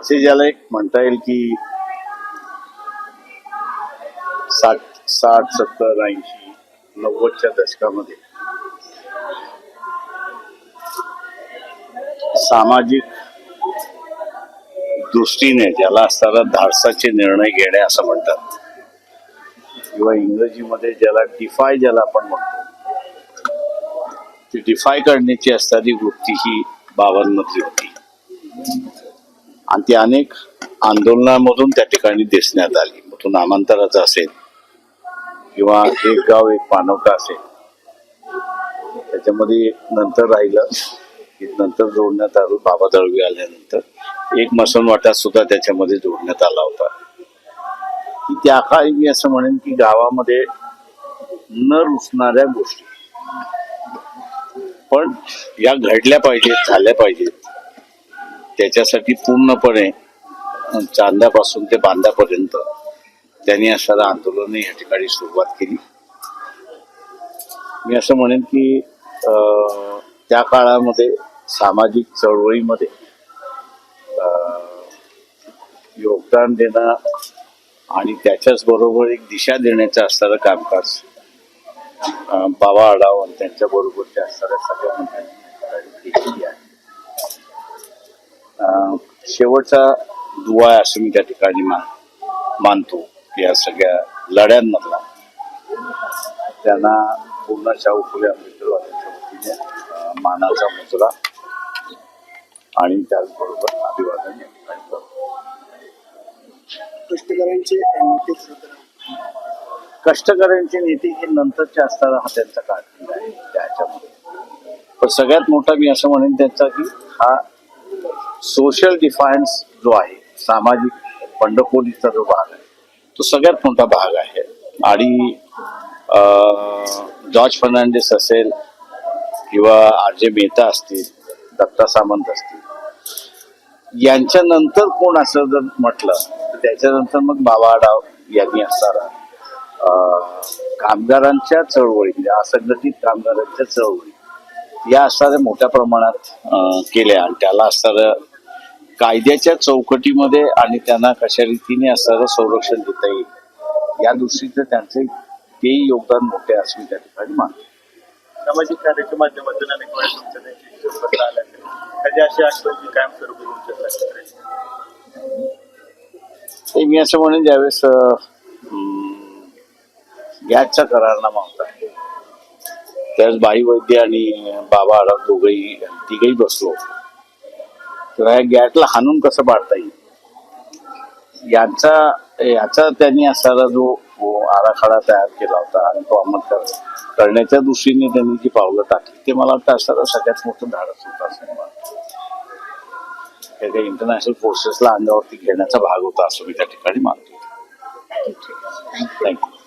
असे ज्याला एक म्हणता येईल की साठ साठ सत्तर ऐंशी नव्वदच्या दशकामध्ये सामाजिक दृष्टीने ज्याला असताना धाडसाचे निर्णय घेणे असं म्हणतात. किंवा इंग्रजीमध्ये ज्याला डिफाय ज्याला आपण म्हणतो. ती डिफाय करण्याची असणारी वृत्ती ही बाबांमधली होती. आणि ती अनेक आंदोलनामधून त्या ठिकाणी दिसण्यात आली. मग तो नामांतराचा असेल किंवा एक गाव एक मानवता असेल. त्याच्यामध्ये एक नंतर राहिलं. की नंतर जोडण्यात आलं. बाबा दळवी आल्यानंतर. एक मसन वाटा सुद्धा त्याच्यामध्ये जोडण्यात आला होता. की त्या काळी मी असं म्हणेन की गावामध्ये न रुचणाऱ्या गोष्टी. पण या घडल्या पाहिजेत झाल्या पाहिजेत. त्याच्यासाठी पूर्णपणे चांद्यापासून ते बांधापर्यंत त्यांनी असणारं आंदोलन या ठिकाणी सुरुवात केली. मी असं म्हणेन की त्या काळामध्ये सामाजिक चळवळीमध्ये योगदान देणं आणि त्याच्याच बरोबर एक दिशा देण्याचं असणारं कामकाज बाबा आढाव आणि त्यांच्या असणाऱ्या सगळ्या मंडळींनी केलेली आहे. शेवटचा दुवा असं मी त्या ठिकाणी मान मानतो या सगळ्या लढ्यांमधला. त्यांना पूर्ण शाहू फुले आंबेडकरवाद्यांच्या वतीने मानाचा मुजरा आणि त्याचबरोबर अभिवादन या ठिकाणी कष्टकऱ्यांची नीती ही नंतरच्या असताना हा त्यांचा काळ आहे त्याच्यामध्ये पण सगळ्यात मोठा मी असं म्हणेन त्यांचा की हा सोशल डिफायन्स जो आहे सामाजिक बंडखोरीचा जो भाग आहे तो सगळ्यात मोठा भाग आहे. आणि जॉर्ज फर्नांडिस असेल किंवा आर जे मेहता असतील दत्ता सामंत असतील यांच्यानंतर कोण असं जर म्हटलं तर त्याच्यानंतर मग बाबा आढाव यांनी असणारा कामगारांच्या चळवळी म्हणजे असंघटित कामगारांच्या चळवळी या असणाऱ्या मोठ्या प्रमाणात केल्या. आणि त्याला असणारं कायद्याच्या चौकटीमध्ये आणि त्यांना कशा रीतीने असणारं संरक्षण देता येईल या दृष्टीचं त्यांचे तेही योगदान मोठे आहे असं मी त्या ठिकाणी मानतो. सामाजिक कार्याच्या माध्यमातून अनेक वेळा तुमच्या त्यांची संपर्क आला कधी अशी आठवण जी कायमस्वरूपी तुमच्या लक्षात राहील? ते मी असं म्हणेन ज्यावेळेस गॅसचा करारनामा होता. त्यावेळेस बाई वैद्य आणि बाबा आढाव दोघही तिघही बसलो. तेव्हा या गॅटला हाणून कसं पाडता येईल? यांचा याचा त्यांनी असणारा जो आराखडा तयार केला होता आणि तो अंमल कर- करण्याच्या दृष्टीने त्यांनी जी पावलं टाकली ते मला वाटतं असणारं सगळ्यात मोठं धाडस होतं असं मला वाटतं. हे काही इंटरनॅशनल फोर्सेसला अंगावरती घेण्याचा भाग होता असं मी त्या ठिकाणी मानतो. थँक्यू